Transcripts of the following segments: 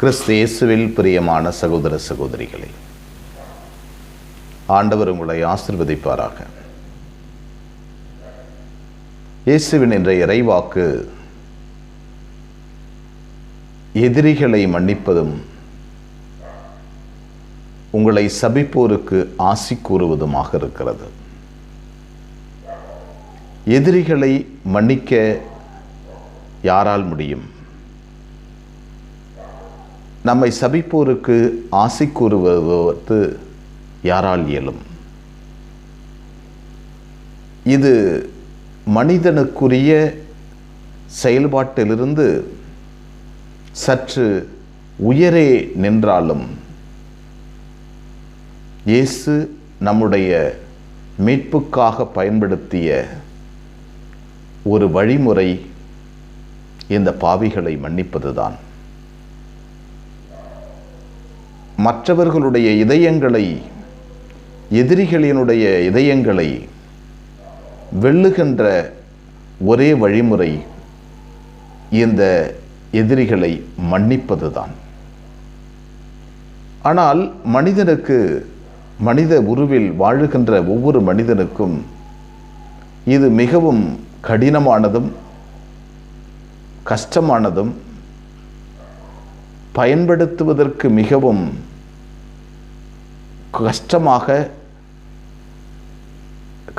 கிறிஸ்து இயேசுவில் பிரியமான சகோதர சகோதரிகளே ஆண்டவர் உங்களை ஆசிர்வதிப்பாராக. இயேசுவின் என்ற இறைவாக்கு எதிரிகளை மன்னிப்பதும் உங்களை சபிப்போருக்கு ஆசி கூறுவதுமாக இருக்கிறது. எதிரிகளை மன்னிக்க யாரால் முடியும்? நம்மை சபிப்போருக்கு ஆசை கூறுவது யாரால் இயலும்? இது மனிதனுக்குரிய செயல்பாட்டிலிருந்து சற்று உயரே நின்றாலும் இயேசு நம்முடைய மீட்புக்காக பயன்படுத்திய ஒரு வழிமுறை இந்த பாவிகளை மன்னிப்பதுதான். மற்றவர்களுடைய இதயங்களை எதிரிகளினுடைய இதயங்களை வெல்லுகின்ற ஒரே வழிமுறை இந்த எதிரிகளை மன்னிப்பதுதான். ஆனால் மனிதனுக்கு மனித உருவில் வாழுகின்ற ஒவ்வொரு மனிதனுக்கும் இது மிகவும் கடினமானதும் கஷ்டமானதும் பயன்படுத்துவதற்கு மிகவும் கஷ்டமாக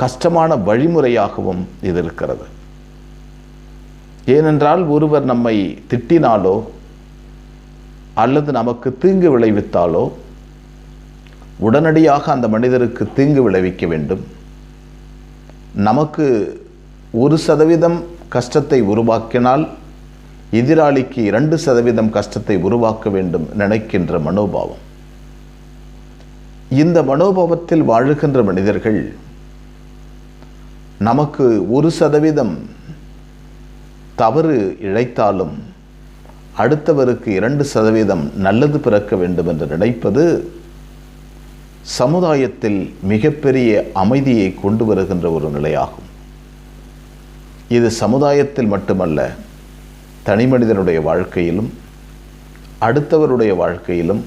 கஷ்டமான வழிமுறையாகவும் இது இருக்கிறது. ஏனென்றால் ஒருவர் நம்மை திட்டினாலோ அல்லது நமக்கு தீங்கு விளைவித்தாலோ உடனடியாக அந்த மனிதருக்கு தீங்கு விளைவிக்க வேண்டும். நமக்கு ஒரு சதவீதம் கஷ்டத்தை உருவாக்கினால் எதிராளிக்கு இரண்டு சதவீதம் கஷ்டத்தை உருவாக்க வேண்டும் நினைக்கின்ற மனோபாவம். இந்த மனோபாவத்தில் வாழுகின்ற மனிதர்கள் நமக்கு ஒரு சதவீதம் தவறு இழைத்தாலும் அடுத்தவருக்கு இரண்டு சதவீதம் நல்லது பிறக்க வேண்டும் என்று நினைப்பது சமுதாயத்தில் மிகப்பெரிய அமைதியை கொண்டு வருகின்ற ஒரு நிலையாகும். இது சமுதாயத்தில் மட்டுமல்ல தனி மனிதனுடைய வாழ்க்கையிலும் அடுத்தவருடைய வாழ்க்கையிலும்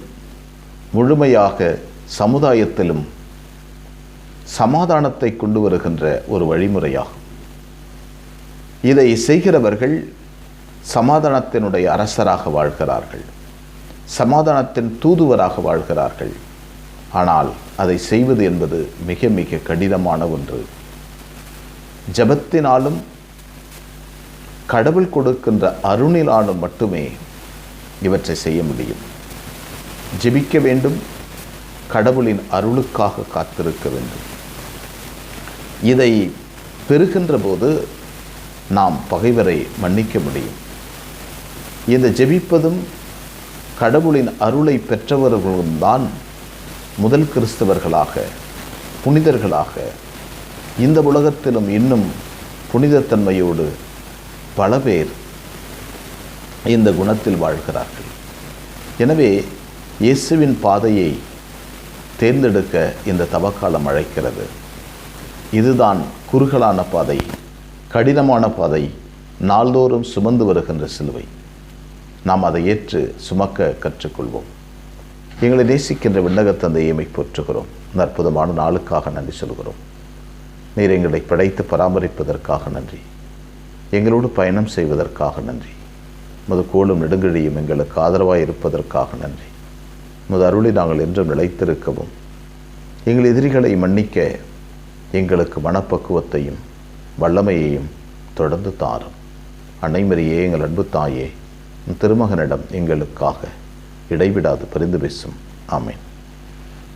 முழுமையாக சமுதாயத்திலும் சமாதானத்தை கொண்டு வருகின்ற ஒரு வழிமுறையாகும். இதை செய்கிறவர்கள் சமாதானத்தினுடைய அரசராக வாழ்கிறார்கள். சமாதானத்தின் தூதுவராக வாழ்கிறார்கள். ஆனால் அதை செய்வது என்பது மிக மிக கடினமான ஒன்று. ஜபத்தினாலும் கடவுள் கொடுக்கின்ற அருணிலாலும் மட்டுமே இவற்றை செய்ய முடியும். ஜெபிக்க வேண்டும் கடவுளின் அருளுக்காக காத்திருக்க வேண்டும். இதை பெறுகின்ற போது நாம் பகைவரை மன்னிக்க முடியும். இந்த ஜெபிப்பதும் கடவுளின் அருளை பெற்றவர்களும் தான் முதல் கிறிஸ்தவர்களாக புனிதர்களாக இந்த உலகத்திலும் இன்னும் புனிதத்தன்மையோடு பல பேர் இந்த குணத்தில் வாழ்கிறார்கள். எனவே இயேசுவின் பாதையை தேர்ந்தெடுக்க இந்த தவக்காலம் அழைக்கிறது. இதுதான் குறுகலான பாதை கடினமான பாதை நாள்தோறும் சுமந்து வருகின்ற சிலுவை. நாம் அதை ஏற்று சுமக்க கற்றுக்கொள்வோம். எங்களை நேசிக்கின்ற விண்ணகத் தந்தையை போற்றுகிறோம் இந்த அற்புதமான நாளுக்காக நன்றி சொல்கிறோம். நீர் எங்களை படைத்து பராமரிப்பதற்காக நன்றி. எங்களோடு பயணம் செய்வதற்காக நன்றி. முது கோளும் நெடுங்கழியும் எங்களுக்கு ஆதரவாக இருப்பதற்காக நன்றி. உமது அருளை நாங்கள் என்றும் நிலைத்திருக்கவும். எங்கள் எதிரிகளை மன்னிக்க எங்களுக்கு மனப்பக்குவத்தையும் வல்லமையையும் தொடர்ந்து தாரும். அன்னைமரியே எங்கள் அன்பு தாயே திருமகனிடம் எங்களுக்காக இடைவிடாது பரிந்து பேசும். ஆமேன்.